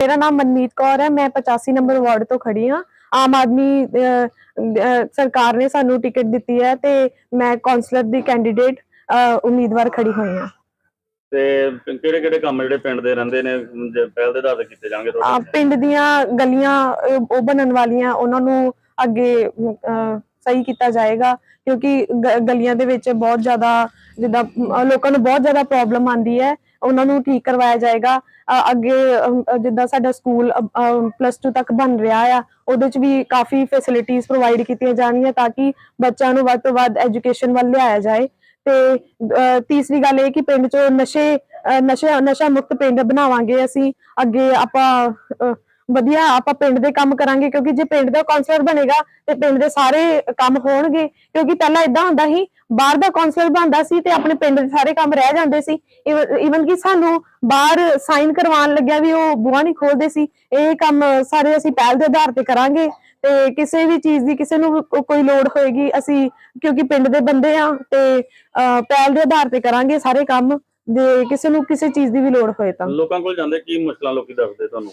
ਮੇਰਾ ਨਾਮ ਮਨਮੀਤ ਕੌਰ ਹੈ ਮੈਂ 85 ਨੰਬਰ ਵਾਰਡ ਤੋਂ ਖੜੀ ਹਾਂ। ਆਮ ਆਦਮੀ ਸਰਕਾਰ ਨੇ ਸਾਨੂੰ ਟਿਕਟ ਦਿੱਤੀ ਹੈ ਤੇ ਮੈਂ ਕਾਉਂਸਲਰ ਦੀ ਕੈਂਡੀਡੇਟ ਉਮੀਦਵਾਰ ਖੜੀ ਹੋਈ ਹਾਂ। ਤੇ ਕਿਹੜੇ ਕਿਹੜੇ ਕੰਮ ਜਿਹੜੇ ਪਿੰਡ ਦੇ ਰਹਿੰਦੇ ਨੇ? ਪਹਿਲ ਦੇ ਆਧਾਰ ਤੇ ਕੀਤੇ ਜਾਣਗੇ ਤੁਹਾਡੇ? ਪਿੰਡ ਦੀਆਂ ਗਲੀਆਂ ਉਹ ਬਣਨ ਵਾਲੀਆਂ ਉਹਨਾਂ ਨੂੰ ਅੱਗੇ ਸਹੀ ਕੀਤਾ ਜਾਏਗਾ ਕਿਉਂਕਿ ਗਲੀਆਂ ਦੇ ਵਿੱਚ ਬਹੁਤ ਜ਼ਿਆਦਾ ਜਿੱਦਾਂ ਲੋਕਾਂ ਨੂੰ ਬਹੁਤ ਜ਼ਿਆਦਾ ਪ੍ਰੋਬਲਮ ਆਂਦੀ ਹੈ। ਉਹਨਾਂ ਨੂੰ ਠੀਕ ਕਰਵਾਇਆ ਜਾਏਗਾ। ਅੱਗੇ ਜਿੱਦਾਂ ਸਾਡਾ ਸਕੂਲ ਪਲੱਸ 2 ਤੱਕ ਬਣ ਰਿਹਾ ਆ, ਉਹਦੇ ਚ ਵੀ ਕਾਫੀ ਫੈਸਿਲਿਟੀਆਂ ਪ੍ਰੋਵਾਈਡ ਕੀਤੀਆਂ ਜਾਣਗੀਆਂ ਤਾਂ ਕਿ ਬੱਚਿਆਂ ਨੂੰ ਵੱਧ ਤੋਂ ਵੱਧ ਐਜੂਕੇਸ਼ਨ ਵੱਲ ਲਿਆਇਆ ਜਾਏ। ਤੇ ਤੀਸਰੀ ਗੱਲ ਇਹ ਕਿ ਪਿੰਡ 'ਚ ਨਸ਼ੇ ਨਸ਼ਾ ਨਸ਼ਾ ਮੁਕਤ ਪਿੰਡ ਬਣਾਵਾਂਗੇ ਅਸੀਂ। ਅੱਗੇ ਆਪਾਂ ਵਧੀਆ ਆਪਾਂ ਪਿੰਡ ਦੇ ਕੰਮ ਕਰਾਂਗੇ, ਕਿਉਂਕਿ ਜੇ ਪਿੰਡ ਦਾ ਕਾਉਂਸਲਰ ਬਣੇਗਾ ਤੇ ਪਿੰਡ ਦੇ ਸਾਰੇ ਕੰਮ ਹੋਣਗੇ, ਕਿਉਂਕਿ ਪਹਿਲਾਂ ਇਦਾਂ ਹੁੰਦਾ ਸੀ, ਬਾਹਰ ਦਾ ਕਾਉਂਸਲਰ ਬਣਦਾ ਸੀ ਤੇ ਆਪਣੇ ਪਿੰਡ ਦੇ ਸਾਰੇ ਕੰਮ ਰਹਿ ਜਾਂਦੇ ਸੀ। ਇਵਨ ਕਿ ਸਾਨੂੰ ਬਾਹਰ ਸਾਈਨ ਕਰਵਾਉਣ ਲੱਗਿਆ ਵੀ ਉਹ ਬੂਹਾ ਨਹੀਂ ਖੋਲਦੇ ਸੀ, ਇਹ ਕੰਮ ਸਾਰੇ ਅਸੀਂ ਪਹਿਲ ਦੇ ਆਧਾਰ ਤੇ ਕਰਾਂਗੇ ਤੇ ਕਿਸੇ ਵੀ ਚੀਜ਼ ਦੀ ਕਿਸੇ ਨੂੰ ਵੀ ਕੋਈ ਲੋੜ ਹੋਏਗੀ, ਅਸੀਂ ਕਿਉਂਕਿ ਪਿੰਡ ਦੇ ਬੰਦੇ ਆ ਤੇ ਪਹਿਲ ਦੇ ਆਧਾਰ ਤੇ ਕਰਾਂਗੇ ਸਾਰੇ ਕੰਮ, ਜੇ ਕਿਸੇ ਨੂੰ ਕਿਸੇ ਚੀਜ਼ ਦੀ ਵੀ ਲੋੜ ਹੋਏ ਤਾਂ। ਲੋਕਾਂ ਕੋਲ ਜਾਂਦੇ ਕੀ ਮੁਸ਼ਕਲਾਂ ਲੋਕੀ ਦੱਸਦੇ ਤੁਹਾਨੂੰ?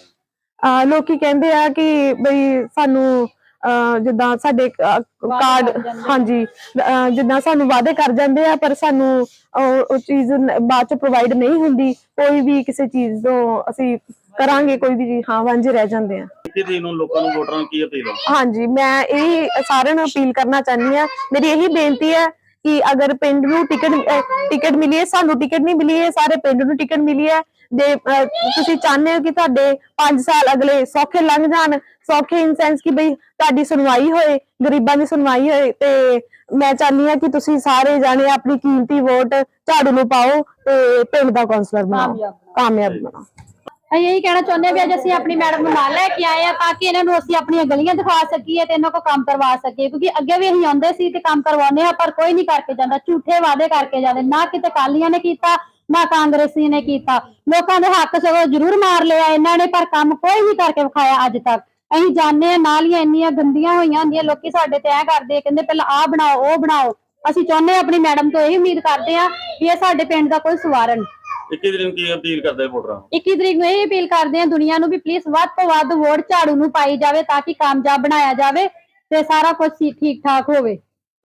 ਅਹ ਲੋਕੀ ਕਹਿੰਦੇ ਆ ਕਿ ਬਈ ਸਾਨੂੰ ਅਹ ਜਿੱਦਾਂ ਸਾਡੇ ਕਾਰਡ ਹਾਂਜੀ ਅਹ ਜਿੱਦਾਂ ਸਾਨੂੰ ਵਾਅਦੇ ਕਰ ਜਾਂਦੇ ਆ ਪਰ ਸਾਨੂੰ ਉਹ ਉਹ ਚੀਜ਼ ਨ- ਬਾਅਦ ਚ ਪ੍ਰੋਵਾਈਡ ਨਹੀਂ ਹੁੰਦੀ। ਕੋਈ ਵੀ ਕਿਸੇ ਚੀਜ਼ ਤੋਂ ਅਸੀਂ ਕਰਾਂਗੇ ਕੋਈ ਵੀ ਚੀਜ਼, ਹਾਂ ਵਾਂਝੇ ਰਹਿ ਜਾਂਦੇ ਆ। ਕਿ ਦੀ ਨੂੰ ਲੋਕਾਂ ਨੂੰ ਵੋਟਰਾਂ ਨੂੰ ਕੀ ਅਪੀਲ ਹੈ ਹਾਂਜੀ ਮੈਂ ਇਹ ਸਾਰਿਆਂ ਨੂੰ ਅਪੀਲ ਕਰਨਾ ਚਾਹੁੰਦੀ ਆ। ਮੇਰੀ ਇਹੀ ਬੇਨਤੀ ਹੈ ਕਿ ਅਗਰ ਪਿੰਡ ਨੂੰ ਟਿਕਟ ਟਿਕਟ ਮਿਲੀ ਹੈ ਸਾਨੂੰ ਟਿਕਟ ਨਹੀਂ ਮਿਲੀ ਹੈ ਸਾਰੇ ਪਿੰਡ ਨੂੰ ਟਿਕਟ ਮਿਲੀ ਹੈ ਦੇ ਤੁਸੀਂ ਚਾਹੁੰਦੇ ਹੋ ਕਿ ਤੁਹਾਡੇ 5 ਸਾਲ ਅਗਲੇ ਸੌਖੇ ਲੰਘ ਜਾਣ ਸੌਖੇ ਇਨ ਸੈਂਸ ਕਿ ਬਈ ਤੁਹਾਡੀ ਸੁਣਵਾਈ ਹੋਏ ਗਰੀਬਾਂ ਦੀ ਸੁਣਵਾਈ ਹੋਏ ਤੇ ਮੈਂ ਚਾਹੁੰਦੀ ਹਾਂ ਕਿ ਤੁਸੀਂ ਸਾਰੇ ਜਾਣੇ ਆਪਣੀ ਕੀਮਤੀ ਵੋਟ ਝਾੜੂ ਨੂੰ ਪਾਓ ਤੇ ਪਿੰਡ ਦਾ ਕਾਉਂਸਲਰ ਬਣਾਓ। ਕਾਮਯਾਬ ਬਣਾਓ। ਅਸੀਂ ਇਹੀ ਕਹਿਣਾ ਚਾਹੁੰਦੇ ਹਾਂ ਵੀ ਅੱਜ ਅਸੀਂ ਆਪਣੀ ਮੈਡਮ ਨੂੰ ਨਾਲ ਲੈ ਕੇ ਆਏ ਆ ਤਾਂ ਕਿ ਇਹਨਾਂ ਨੂੰ ਅਸੀਂ ਆਪਣੀਆਂ ਗਲੀਆਂ ਦਿਖਾ ਸਕੀਏ ਤੇ ਇਹਨਾਂ ਕੋਲ ਕੰਮ ਕਰਵਾ ਸਕੀਏ ਕਿਉਂਕਿ ਅੱਗੇ ਵੀ ਅਸੀਂ ਆਉਂਦੇ ਸੀ ਤੇ ਕੰਮ ਕਰਵਾਉਂਦੇ ਆ ਪਰ ਕੋਈ ਨਹੀਂ ਕਰਕੇ ਜਾਂਦਾ ਝੂਠੇ ਵਾਅਦੇ ਕਰਕੇ ਜਾਂਦੇ ਨਾ ਕਿਤੇ ਕਾਲੀਆਂ ਨੇ ਕੀਤਾ ਨਾ ਕਾਂਗਰਸੀ ਨੇ ਕੀਤਾ। ਲੋਕਾਂ ਦੇ ਹੱਕ ਸਗੋਂ ਜ਼ਰੂਰ ਮਾਰ ਲਿਆ ਇਹਨਾਂ ਨੇ ਪਰ ਕੰਮ ਕੋਈ ਨਹੀਂ ਕਰਕੇ ਵਿਖਾਇਆ ਅੱਜ ਤੱਕ। ਅਸੀਂ ਜਾਣਦੇ ਆ ਨਾਲੀਆਂ ਇੰਨੀਆਂ ਗੰਦੀਆਂ ਹੋਈਆਂ ਹੁੰਦੀਆਂ ਲੋਕੀ ਸਾਡੇ ਤੇ ਐ ਕਰਦੇ ਆ, ਕਹਿੰਦੇ ਪਹਿਲਾਂ ਆਹ ਬਣਾਓ ਉਹ ਬਣਾਓ। ਅਸੀਂ ਚਾਹੁੰਦੇ ਹਾਂ ਆਪਣੀ ਮੈਡਮ ਤੋਂ ਇਹ ਉਮੀਦ ਕਰਦੇ ਆ ਵੀ ਇਹ ਸਾਡੇ ਪਿੰਡ ਦਾ ਕੋਈ ਸਵਾਰਨ। 21 ਦਿਨ ਕੀ ਅਪੀਲ ਕਰਦੇ ਵੋਟਰਾਂ ਨੂੰ? 21 ਤਰੀਕ ਨੂੰ ਇਹ ਅਪੀਲ ਕਰਦੇ ਆ ਦੁਨੀਆ ਨੂੰ ਵੀ ਪਲੀਜ਼ ਵੱਧ ਤੋਂ ਵੱਧ ਵੋਟ ਝਾੜੂ ਨੂੰ ਪਾਈ ਜਾਵੇ ਤਾਂ ਕਿ ਕਾਮਯਾਬ ਬਣਾਇਆ ਜਾਵੇ ਤੇ ਸਾਰਾ ਕੁਝ ਠੀਕ ਠਾਕ ਹੋਵੇ।